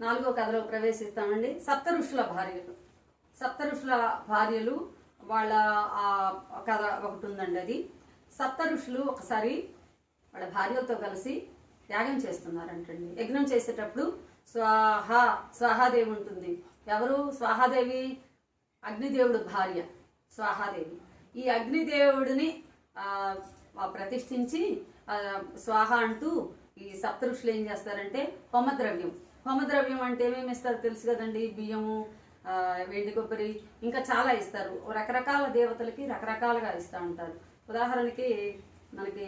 నాలుగో కథలో ప్రవేశిస్తామండి. సప్త ఋషుల భార్యలు. సప్త ఋషుల భార్యలు వాళ్ళ ఆ కథ ఒకటి ఉందండి అది. సప్త ఋషులు ఒకసారి వాళ్ళ భార్యలతో కలిసి యాగం చేస్తున్నారంటండి. యజ్ఞం చేసేటప్పుడు స్వాహ స్వాహాదేవి ఉంటుంది. ఎవరు? స్వాహాదేవి అగ్నిదేవుడు భార్య స్వాహాదేవి. ఈ అగ్నిదేవుడిని ప్రతిష్ఠించి స్వాహ అంటూ ఈ సప్త ఋషులు ఏం చేస్తారంటే హోమద్రవ్యం హోమద్రవ్యం అంటే ఏమేమి ఇస్తారు తెలుసు కదండి? బియ్యము వెండి కొబ్బరి ఇంకా చాలా ఇస్తారు. రకరకాల దేవతలకి రకరకాలుగా ఇస్తూ ఉంటారు. ఉదాహరణకి మనకి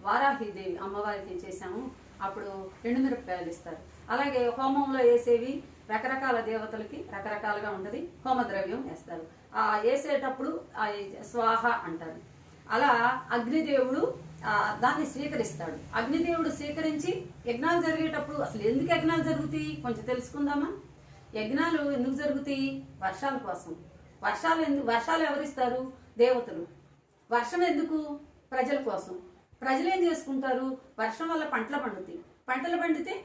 వారాహిదేవి అమ్మవారికి చేశాము. అప్పుడు ఎండుమిరపకాయలు ఇస్తారు. అలాగే హోమంలో వేసేవి రకరకాల దేవతలకి రకరకాలుగా ఉంటుంది. హోమద్రవ్యం వేస్తారు. ఆ వేసేటప్పుడు ఆ స్వాహ అంటారు. అలా అగ్నిదేవుడు దాన్ని స్వీకరిస్తాడు. అగ్నిదేవుడు స్వీకరించి యజ్ఞాలు జరిగేటప్పుడు అసలు ఎందుకు యజ్ఞాలు జరుగుతాయి? కొంచెం తెలుసుకుందామా? యజ్ఞాలు ఎందుకు జరుగుతాయి? వర్షాల కోసం. వర్షాలు ఎందుకు వర్షాలు ఎవరిస్తారు? దేవతలు. వర్షం ఎందుకు? ప్రజల కోసం. ప్రజలు ఏం చేసుకుంటారు? వర్షం వల్ల పంటలు పండుతాయి. పంటలు పండితే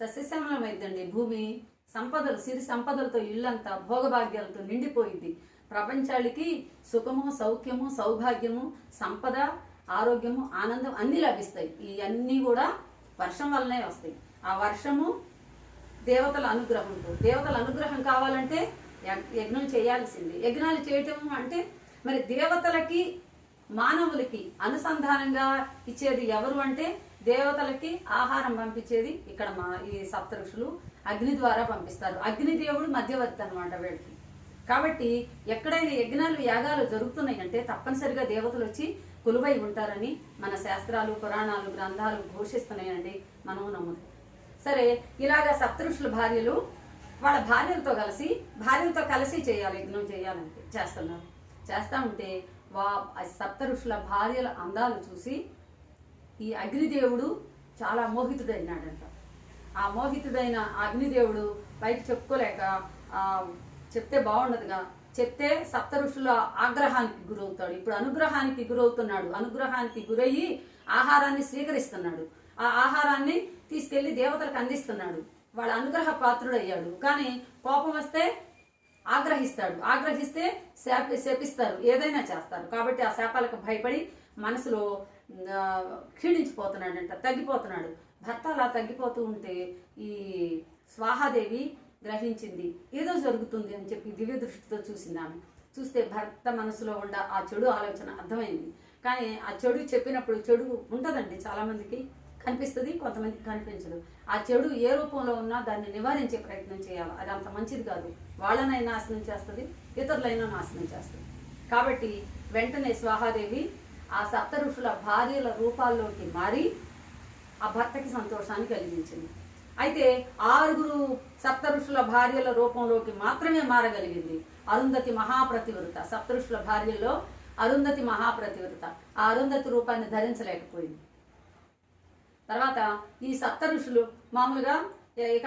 సస్యశ్యామలం అయిద్దండి. భూమి సంపదలు సిరి సంపదలతో ఇల్లంతా భోగభాగ్యాలతో నిండిపోయింది ప్రపంచానికి సుఖము సౌఖ్యము సౌభాగ్యము సంపద ఆరోగ్యము ఆనందం అన్నీ లభిస్తాయి. ఇవన్నీ కూడా వర్షం వల్లనే వస్తాయి. ఆ వర్షము దేవతల అనుగ్రహంతో దేవతల అనుగ్రహం కావాలంటే యజ్ఞం చేయాల్సింది. యజ్ఞాలు చేయటం అంటే మరి దేవతలకి మానవులకి అనుసంధానంగా ఇచ్చేది ఎవరు అంటే దేవతలకి ఆహారం పంపించేది ఇక్కడ మా ఈ సప్త ఋషులు అగ్ని ద్వారా పంపిస్తారు. అగ్నిదేవుడు మధ్యవర్తి అనమాట వీళ్ళకి. కాబట్టి ఎక్కడైనా యజ్ఞాలు యాగాలు జరుగుతున్నాయి అంటే తప్పనిసరిగా దేవతలు వచ్చి కొలువై ఉంటారని మన శాస్త్రాలు పురాణాలు గ్రంథాలు ఘోషిస్తున్నాయండి. మనం నమ్ముతాం. సరే ఇలాగ సప్తృషుల భార్యలు వాళ్ళ భార్యలతో కలిసి భార్యలతో కలిసి చేయాలి యజ్ఞం చేయాలంటే చేస్తున్నారు. చేస్తా ఉంటే వా సప్తఋషుల సప్త ఋషుల భార్యల అందాలు చూసి ఈ అగ్నిదేవుడు చాలా మోహితుడైనాడంట. ఆ మోహితుడైన అగ్నిదేవుడు పైకి చెప్పుకోలేక చెప్తే బాగుండదుగా. చెప్తే సప్త ఋషుల ఆగ్రహానికి గురవుతాడు. ఇప్పుడు అనుగ్రహానికి గురవుతున్నాడు. అనుగ్రహానికి గురయ్యి ఆహారాన్ని స్వీకరిస్తున్నాడు. ఆ ఆహారాన్ని తీసుకెళ్ళి దేవతలకు అందిస్తున్నాడు. వాళ్ళ అనుగ్రహ పాత్రుడయ్యాడు. కానీ కోపం వస్తే ఆగ్రహిస్తాడు. ఆగ్రహిస్తే శాప శపిస్తారు. ఏదైనా చేస్తారు. కాబట్టి ఆ శాపాలకు భయపడి మనసులో క్షీణించిపోతున్నాడంట తగ్గిపోతున్నాడు. భర్త అలా తగ్గిపోతూ ఉంటే ఈ స్వాహాదేవి గ్రహించింది. ఏదో జరుగుతుంది అని చెప్పి దివ్య దృష్టితో చూసింది ఆమె. చూస్తే భర్త మనసులో ఉండ ఆ చెడు ఆలోచన అర్థమైంది. కానీ ఆ చెడు చెప్పినప్పుడు చెడు ఉంటుందండి చాలా మందికి కనిపిస్తుంది కొంతమందికి కనిపించదు. ఆ చెడు ఏ రూపంలో ఉన్నా దాన్ని నివారించే ప్రయత్నం చేయాలి. అది అంత మంచిది కాదు. వాళ్ళనైనా నాశనం చేస్తుంది ఇతరులైనా నాశనం చేస్తుంది. కాబట్టి వెంటనే స్వాహాదేవి ఆ సప్త ఋషుల భార్యల రూపాల్లోకి మారి ఆ భర్తకి సంతోషాన్ని కలిగించింది. అయితే ఆరుగురు సప్తఋషుల భార్యల రూపంలోకి మాత్రమే మారగలిగింది అరుంధతి మహాప్రతివ్రత. సప్తఋషుల భార్యల్లో అరుంధతి మహాప్రతివ్రత. ఆ అరుంధతి రూపాన్ని ధరించలేకపోయింది. తర్వాత ఈ సప్త ఋషులు మామూలుగా ఇక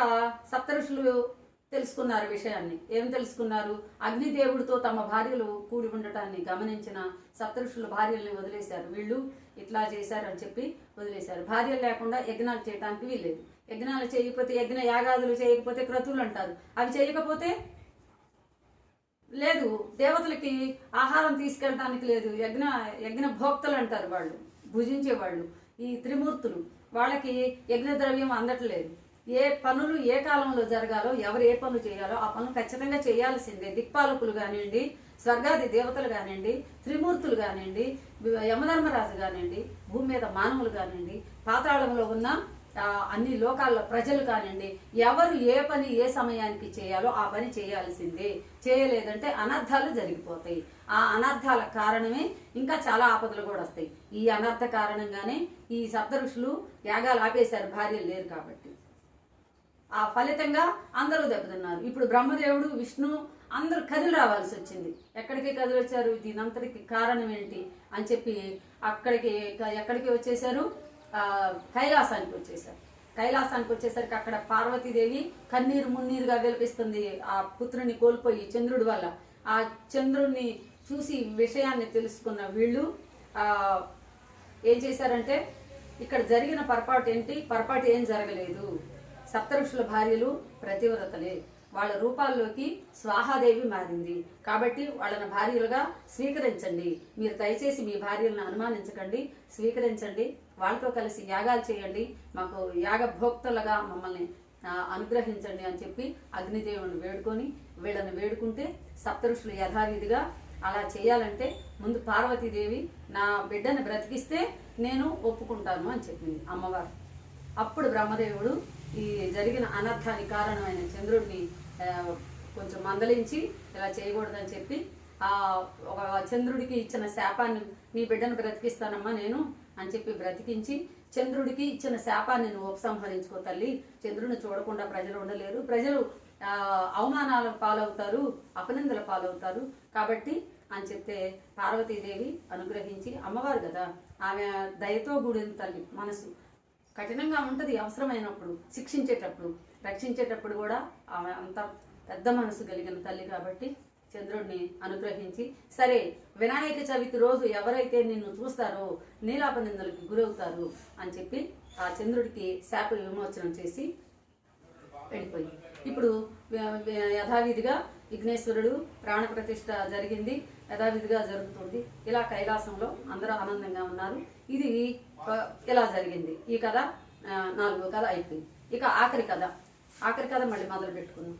సప్త ఋషులు తెలుసుకున్నారు విషయాన్ని. ఏం తెలుసుకున్నారు? అగ్నిదేవుడితో తమ భార్యలు కూడి ఉండటాన్ని గమనించిన సప్త భార్యల్ని వదిలేశారు. వీళ్ళు ఇట్లా చేశారు అని చెప్పి వదిలేశారు. భార్యలు లేకుండా యజ్ఞాలు చేయడానికి వీల్లేదు. యజ్ఞాలు చేయకపోతే యజ్ఞ యాగాదులు చేయకపోతే క్రతువులు అంటారు. అవి చేయకపోతే లేదు. దేవతలకి ఆహారం తీసుకెళ్ళడానికి లేదు. యజ్ఞ యజ్ఞ భోక్తలు అంటారు వాళ్ళు. భుజించే వాళ్ళు ఈ త్రిమూర్తులు. వాళ్ళకి యజ్ఞ ద్రవ్యం అందట్లేదు. ఏ పనులు ఏ కాలంలో జరగాలో ఎవరు ఏ పనులు చేయాలో ఆ పనులు ఖచ్చితంగా చేయాల్సిందే. దిక్పాలకులు కానివ్వండి స్వర్గాది దేవతలు కానివ్వండి త్రిమూర్తులు కానివ్వండి యమధర్మరాజు కానివ్వండి భూమి మీద మానవులు కానివ్వండి పాతాళంలో ఉన్న అన్ని లోకాల్లో ప్రజలు కానివ్వండి ఎవరు ఏ పని ఏ సమయానికి చేయాలో ఆ పని చేయాల్సిందే. చేయలేదంటే అనర్థాలు జరిగిపోతాయి. ఆ అనర్థాల కారణమే ఇంకా చాలా ఆపదలు కూడా వస్తాయి. ఈ అనర్థ కారణంగానే ఈ సప్త ఋషులు యాగాలు ఆపేశారు భార్యలు లేరు కాబట్టి. ఆ ఫలితంగా అందరూ దెబ్బతిన్నారు. ఇప్పుడు బ్రహ్మదేవుడు విష్ణు అందరూ కదిలి రావాల్సి వచ్చింది. ఎక్కడికి కదిలి వచ్చారు? దీనంతటికి కారణం ఏంటి? అని చెప్పి అక్కడికి ఎక్కడికి వచ్చేసారు కైలాసానికి వచ్చేసారు కైలాసానికి వచ్చేసరికి అక్కడ పార్వతీదేవి కన్నీరు మున్నీరుగా విలపిస్తుంది. ఆ పుత్రుని కోల్పోయి చంద్రుడి వల్ల. ఆ చంద్రుణ్ణి చూసి విషయాన్ని తెలుసుకున్న వీళ్ళు ఏం చేశారంటే ఇక్కడ జరిగిన పొరపాటు ఏంటి? పొరపాటు ఏం జరగలేదు. సప్తఋషుల భార్యలు ప్రతివ్రతలే. వాళ్ళ రూపాల్లోకి స్వాహాదేవి మారింది. కాబట్టి వాళ్ళని భార్యలుగా స్వీకరించండి. మీరు దయచేసి మీ భార్యలను అనుమానించకండి. స్వీకరించండి. వాళ్ళతో కలిసి యాగాలు చేయండి. మాకు యాగభోక్తలుగా మమ్మల్ని అనుగ్రహించండి అని చెప్పి అగ్నిదేవుని వేడుకొని వీళ్ళని వేడుకుంటే సప్తఋషులు యథావిధిగా అలా చేయాలంటే ముందు పార్వతీదేవి నా బిడ్డను బ్రతికిస్తే నేను ఒప్పుకుంటాను అని చెప్పింది అమ్మవారు. అప్పుడు బ్రహ్మదేవుడు ఈ జరిగిన అనర్థానికి కారణమైన చంద్రుడిని కొంచెం మందలించి ఇలా చేయకూడదని చెప్పి ఆ ఒక చంద్రుడికి ఇచ్చిన శాపాన్ని నీ బిడ్డను బ్రతికిస్తానమ్మా నేను అని చెప్పి బ్రతికించి చంద్రుడికి ఇచ్చిన శాపాన్ని నువ్వు ఉపసంహరించుకో తల్లి. చంద్రుడిని చూడకుండా ప్రజలు ఉండలేరు. ప్రజలు అవమానాల పాలవుతారు అపనిందల పాలవుతారు. కాబట్టి అని చెప్తే పార్వతీదేవి అనుగ్రహించి అమ్మవారు కదా ఆమె దయతో కూడిన తల్లి మనసు. కఠినంగా ఉంటుంది అవసరమైనప్పుడు శిక్షించేటప్పుడు రక్షించేటప్పుడు కూడా ఆమె అంత పెద్ద మనసు కలిగిన తల్లి కాబట్టి చంద్రుడిని అనుగ్రహించి సరే వినాయక చవితి రోజు ఎవరైతే నిన్ను చూస్తారో నీలాపనిందలకి గురవుతారు అని చెప్పి ఆ చంద్రుడికి శాప విమోచనం చేసి వెళ్ళిపోయింది. ఇప్పుడు యథావిధిగా విఘ్నేశ్వరుడు ప్రాణప్రతిష్ఠ జరిగింది. యథావిధిగా జరుగుతుంది. ఇలా కైలాసంలో అందరూ ఆనందంగా ఉన్నారు. ఇది ఇలా జరిగింది. ఈ కథ నాలుగో కథ అయిపోయింది. ఇక ఆఖరి కథ. ఆఖరి కథ మళ్ళీ మొదలు పెట్టుకున్నాం